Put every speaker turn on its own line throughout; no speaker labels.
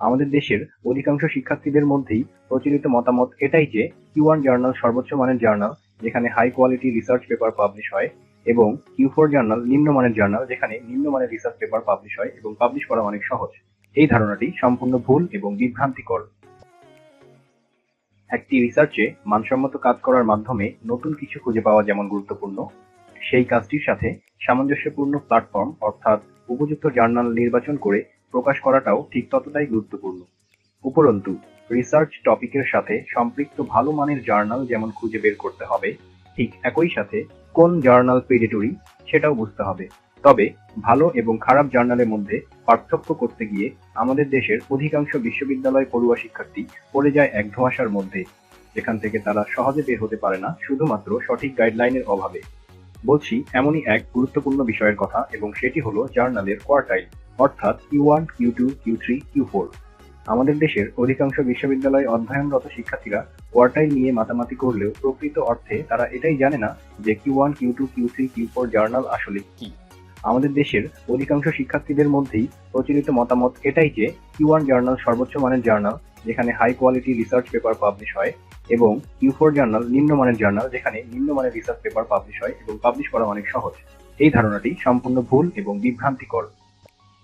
আমাদের দেশের অধিকাংশ শিক্ষার্থীদের মধ্যেই প্রচলিত মতামত এটাই যে কিউ ওয়ান জার্নাল সর্বোচ্চ মানের জার্নাল যেখানে high quality research paper publish হয়, এবং কিউ ফোর জার্নাল নিম্নমানের জার্নাল যেখানে নিম্নমানের রিসার্চ পেপার পাবলিশ হয় এবং পাবলিশ করা অনেক সহজ। এই ধারণাটি সম্পূর্ণ ভুল এবং বিভ্রান্তিকর। একটি রিসার্চে মানসম্মত কাজ করার মাধ্যমে নতুন কিছু খুঁজে পাওয়া যেমন গুরুত্বপূর্ণ, সেই কাজটির সাথে সামঞ্জস্যপূর্ণ প্ল্যাটফর্ম অর্থাৎ উপযুক্ত জার্নাল নির্বাচন করে প্রকাশ করাটাও ঠিক ততটাই গুরুত্বপূর্ণ। উপরন্তু রিসার্চ টপিকের সাথে সম্পৃক্ত ভালো মানের জার্নাল যেমন খুঁজে বের করতে হবে, ঠিক একই সাথে কোন জার্নাল পেডেটরি সেটাও বুঝতে হবে। তবে, ভালো এবং খারাপ জার্নালের মধ্যে পার্থক্য করতে গিয়ে আমাদের দেশের অধিকাংশ বিশ্ববিদ্যালয় পড়ুয়া শিক্ষার্থী পড়ে যায় এক ধোঁয়াশার মধ্যে, যেখান থেকে তারা সহজে বের হতে পারে না শুধুমাত্র সঠিক গাইডলাইনের অভাবে। বলছি, এমনই এক গুরুত্বপূর্ণ বিষয়ের কথা এবং সেটি হলো জার্নালের কোয়ার্টাইল অর্থাৎ Q one Q two Q three Q four আমাদের দেশের অধিকাংশ বিশ্ববিদ্যালয়ে অধ্যয়নরত শিক্ষার্থীরা কোয়ার্টাইল নিয়ে মাতামাতি করলেও প্রকৃত অর্থে তারা এটাই জানে না যে Q one Q two Q three Q four journal আসলে কি। আমাদের দেশের অধিকাংশ শিক্ষার্থীদের মধ্যেই প্রচলিত মতামত এটাই যে কিউ ওয়ান জার্নাল সর্বোচ্চ মানের জার্নাল যেখানে high quality research paper publish হয়, এবং কিউ ফোর জার্নাল নিম্নমানের জার্নাল যেখানে নিম্নমানের রিসার্চ পেপার পাবলিশ হয় এবং পাবলিশ করা অনেক সহজ। এই ধারণাটি সম্পূর্ণ ভুল এবং বিভ্রান্তিকর।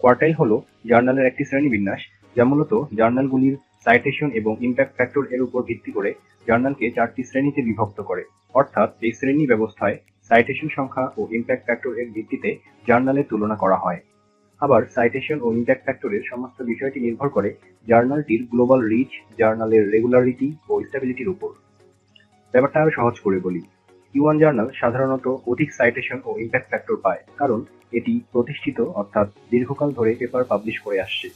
কোয়ার্টাইল হলো জার্নালের একটি শ্রেণীবিন্যাস, যা মূলত জার্নালগুলির সাইটেশন এবং ইম্প্যাক্ট ফ্যাক্টর এর উপর ভিত্তি করে জার্নালকে চারটি শ্রেণীতে বিভক্ত করে। অর্থাৎ এই শ্রেণি ব্যবস্থায় সাইটেশন সংখ্যা ও ইম্প্যাক্ট ফ্যাক্টর এর ভিত্তিতে জার্নালের তুলনা করা হয়। আবার সাইটেশন ও ইম্প্যাক্ট ফ্যাক্টরের সমস্ত বিষয়টি নির্ভর করে জার্নালটির গ্লোবাল রিচ জার্নালের রেগুলারিটি ও স্টেবিলিটির উপর। ব্যাপারটা আরও সহজ করে বলি। কিউ ওয়ান জার্নাল সাধারণত অধিক সাইটেশন ও ইম্প্যাক্ট ফ্যাক্টর পায়, কারণ এটি প্রতিষ্ঠিত অর্থাৎ দীর্ঘকাল ধরে পেপার পাবলিশ করে আসছে।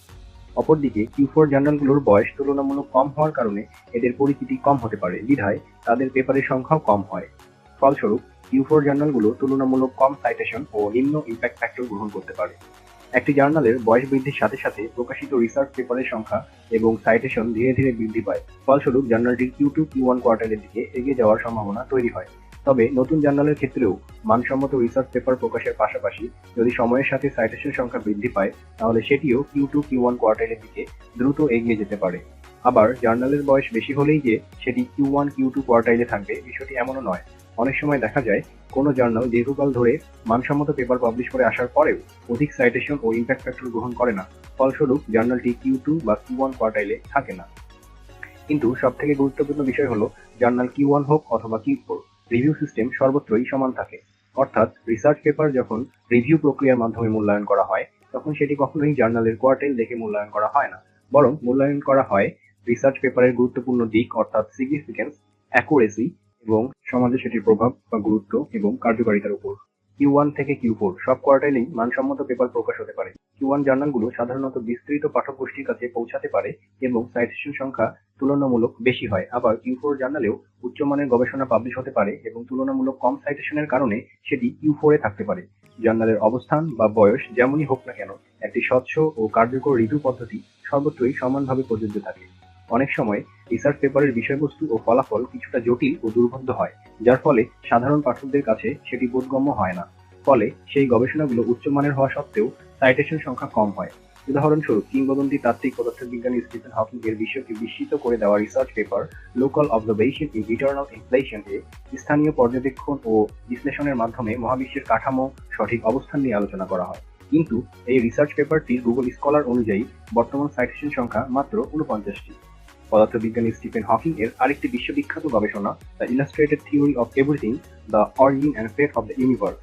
অপরদিকে কিউ ফোর জার্নালগুলোর বয়স তুলনামূলক কম হওয়ার কারণে এদের পরিচিতি কম হতে পারে। বিধায় তাদের পেপারের সংখ্যাও কম হয়। ফলস্বরূপ কিউ ফোর জার্নালগুলো তুলনামূলক কম সাইটেশন ও নিম্ন ইম্প্যাক্ট ফ্যাক্টর গ্রহণ করতে পারে। একটি জার্নালের বয়স বৃদ্ধির সাথে সাথে প্রকাশিত রিসার্চ পেপারের সংখ্যা এবং সাইটেশন ধীরে ধীরে বৃদ্ধি পায়। ফলস্বরূপ জার্নালটি কিউ টু কিউ ওয়ান কোয়ার্টারের দিকে এগিয়ে যাওয়ার সম্ভাবনা তৈরি হয়। তবে নতুন জার্নালের ক্ষেত্রেও মানসম্মত রিসার্চ পেপার প্রকাশের পাশাপাশি যদি সময়ের সাথে সাইটেশন সংখ্যা বৃদ্ধি পায়, তাহলে সেটিও কিউ টু কিউ ওয়ান কোয়ার্টারের দিকে দ্রুত এগিয়ে যেতে পারে। আবার জার্নালের বয়স বেশি হলেই যে সেটি কিউ ওয়ান কিউ টু কোয়ার্টাইলে থাকবে, বিষয়টি এমনও নয়। অনেক সময় দেখা যায়, কোনো জার্নাল দীর্ঘকাল ধরে মানসম্মত পেপার পাবলিশ করে আসার পরেও অধিক সাইটেশন ও ইম্প্যাক্ট ফ্যাক্টর গ্রহণ করে না। ফলস্বরূপ, জার্নালটি কিউ টু বা কিউ ওয়ান কোয়ার্টাইলে থাকে না। কিন্তু সবথেকে গুরুত্বপূর্ণ বিষয় হলো, জার্নাল কিউ ওয়ান হোক অথবা কিউ ফোর রিভিউ সিস্টেম সর্বত্রই সমান থাকে। অর্থাৎ রিসার্চ পেপার যখন রিভিউ প্রক্রিয়ার মাধ্যমে মূল্যায়ন করা হয়, তখন সেটি কখনোই জার্নালের কোয়ার্টাইল দেখে মূল্যায়ন করা হয় না। বরং মূল্যায়ন করা হয় রিসার্চ পেপারের গুরুত্বপূর্ণ দিক অর্থাৎ সিগনিফিকেন্স অ্যাকুরেসি এবং সমাজে সেটির প্রভাব বা গুরুত্ব এবং কার্যকারিতার উপর। কিউ ওয়ান থেকে কিউ ফোর সব কোয়ার্টাইলেই মানসম্মত পেপার প্রকাশ হতে পারে। কিউ ওয়ান জার্নালগুলো সাধারণত বিস্তৃত পাঠক গোষ্ঠীর কাছে পৌঁছাতে পারে এবং সাইটেশন সংখ্যা তুলনামূলক বেশি হয়। আবার কিউ ফোর জার্নালেও উচ্চমানের গবেষণা পাবলিশ হতে পারে এবং তুলনামূলক কম সাইটেশনের কারণে সেটি কিউ ফোরে থাকতে পারে। জার্নালের অবস্থান বা বয়স যেমনই হোক না কেন, একটি স্বচ্ছ ও কার্যকর রিভিউ পদ্ধতি সর্বত্রই সমানভাবে প্রযোজ্য থাকে। অনেক সময় রিসার্চ পেপারের বিষয়বস্তু ও ফলাফল কিছুটা জটিল ও দুর্বোধ্য হয়, যার ফলে সাধারণ পাঠকদের কাছে সেটি বোধগম্য হয় না। ফলে সেই গবেষণাগুলো উচ্চমানের হওয়া সত্ত্বেও সাইটেশন সংখ্যা কম হয়। উদাহরণস্বরূপ, কিংবদন্তি তাত্ত্বিক পদার্থবিজ্ঞানী স্টিফেন হকিং এর বিশ্বকে বিস্মিত করে দেওয়া research paper local observation in eternal inflation এ স্থানীয় পর্যবেক্ষণ ও বিশ্লেষণের মাধ্যমে মহাবিশ্বের কাঠামো সঠিক অবস্থান নিয়ে আলোচনা করা হয়। কিন্তু এই রিসার্চ পেপারটির গুগল স্কলার অনুযায়ী বর্তমান সাইটেশন সংখ্যা মাত্র উনপঞ্চাশটি পদার্থবিজ্ঞানী স্টিফেন হকিং এর আরেকটি বিশ্ববিখ্যাত গবেষণা the illustrated theory of everything the origin and fate of the universe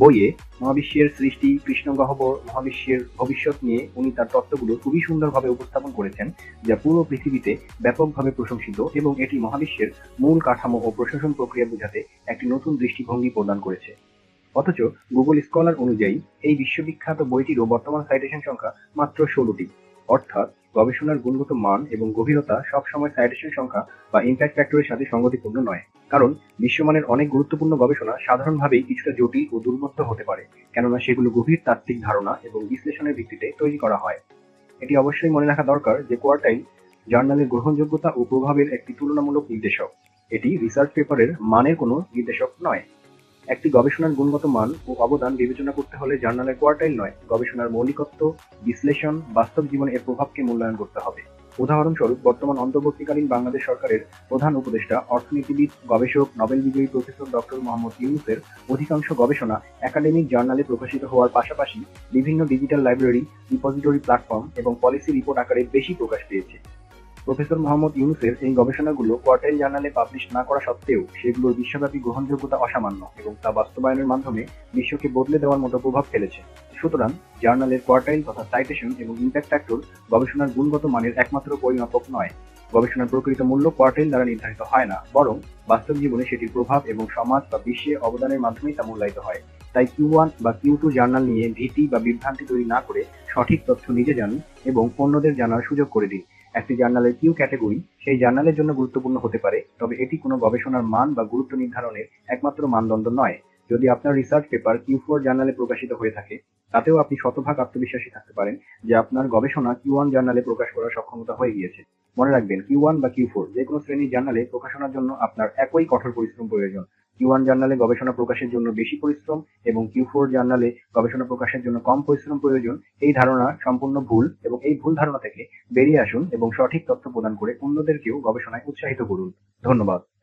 বইয়ে মহাবিশ্বের সৃষ্টি কৃষ্ণগহ্বর মহাবিশ্বের ভবিষ্যৎ নিয়ে উনি তার তত্ত্বগুলো খুবই সুন্দরভাবে উপস্থাপন করেছেন, যা পুরো পৃথিবীতে ব্যাপকভাবে প্রশংসিত এবং এটি মহাবিশ্বের মূল কাঠামো ও প্রশাসন প্রক্রিয়া বোঝাতে একটি নতুন দৃষ্টিভঙ্গি প্রদান করেছে। অথচ গুগল স্কলার অনুযায়ী এই বিশ্ববিখ্যাত বইটিরও বর্তমান সাইটেশন সংখ্যা মাত্র ষোলোটি। অর্থাৎ গবেষণার গুণগত মান এবং গভীরতা সবসময় সাইটেশন সংখ্যা বা ইম্প্যাক্ট ফ্যাক্টরের সাথে সঙ্গতিপূর্ণ নয়। কারণ বিশ্বমানের অনেক গুরুত্বপূর্ণ গবেষণা সাধারণভাবেই কিছুটা জটিল ও দুর্বোধ্য হতে পারে, কেননা সেগুলো গভীর তাত্ত্বিক ধারণা এবং বিশ্লেষণের ভিত্তিতে তৈরি করা হয়। এটি অবশ্যই মনে রাখা দরকার যে কোয়ার্টাইল জার্নালের গ্রহণযোগ্যতা ও প্রভাবের একটি তুলনামূলক নির্দেশক। এটি রিসার্চ পেপারের মানের কোনো নির্দেশক নয়। একটি গবেষণার গুণগত মান ও অবদান বিবেচনা করতে হলে জার্নালের কোয়ার্টাইল নয়, গবেষণার মৌলিকত্ব, বিশ্লেষণ, বাস্তব জীবনে এর প্রভাবকে মূল্যায়ন করতে হবে। উদাহরণস্বরূপ, বর্তমান অন্তর্বর্তীকালীন বাংলাদেশ সরকারের প্রধান উপদেষ্টা, অর্থনীতিবিদ, গবেষক, নোবেল বিজয়ী প্রফেসর ডক্টর মোহাম্মদ ইউনুসের অধিকাংশ গবেষণা একাডেমিক জার্নালে প্রকাশিত হওয়ার পাশাপাশি বিভিন্ন ডিজিটাল লাইব্রেরি, রিপোজিটরি প্ল্যাটফর্ম এবং পলিসি রিপোর্ট আকারে বেশি প্রকাশ পেয়েছে। প্রফেসর মোহাম্মদ ইউনুসের এই গবেষণাগুলো কোয়ার্টাইল জার্নালে পাবলিশ না করা সত্ত্বেও সেগুলোর বিশ্বব্যাপী গ্রহণযোগ্যতা অসামান্য এবং তা বাস্তবায়নের মাধ্যমে বিশ্বকে বদলে দেওয়ার মতো প্রভাব ফেলেছে। সুতরাং জার্নালের কোয়ার্টাইল তথা সাইটেশন এবং ইম্প্যাক্ট ফ্যাক্টর গবেষণার গুণগত মানের একমাত্র পরিমাপক নয়। গবেষণার প্রকৃত মূল্য কোয়ার্টাইল দ্বারা নির্ধারিত হয় না, বরং বাস্তব জীবনে সেটির প্রভাব এবং সমাজ বা বিশ্বে অবদানের মাধ্যমেই তা মূল্যায়িত হয়। তাই কিউ ওয়ান বা কিউ টু জার্নাল নিয়ে ভীতি বা বিভ্রান্তি তৈরি না করে সঠিক তথ্য নিজে জানুন এবং অন্যদের জানার সুযোগ করে দিন। একটি জার্নালের কিউ ক্যাটাগরি, সেই জার্নালের জন্য গুরুত্বপূর্ণ হতে পারে, তবে এটি কোনো গবেষণার মান বা গুরুত্ব নির্ধারণের একমাত্র মানদণ্ড নয়। যদি আপনার রিসার্চ পেপার কিউ ফোর জার্নালে প্রকাশিত হয়ে থাকে, তাতেও আপনি শতভাগ আত্মবিশ্বাসী থাকতে পারেন যে আপনার গবেষণা কিউ ওয়ান জার্নালে প্রকাশ করার সক্ষমতা হয়ে গিয়েছে। মনে রাখবেন, কিউ ওয়ান বা কিউ ফোর যে কোনো শ্রেণির জার্নালে প্রকাশনার জন্য আপনার একই কঠোর পরিশ্রম প্রয়োজন। কিউ জার্নালে গবেষণা প্রকাশের জন্য বেশি পরিশ্রম এবং কিউ জার্নালে গবেষণা প্রকাশের জন্য কম পরিশ্রম প্রয়োজন, এই ধারণা সম্পূর্ণ ভুল এবং এই ভুল ধারণা থেকে বেরিয়ে আসুন এবং সঠিক তথ্য প্রদান করে অন্যদেরকেও গবেষণায় উৎসাহিত করুন। ধন্যবাদ।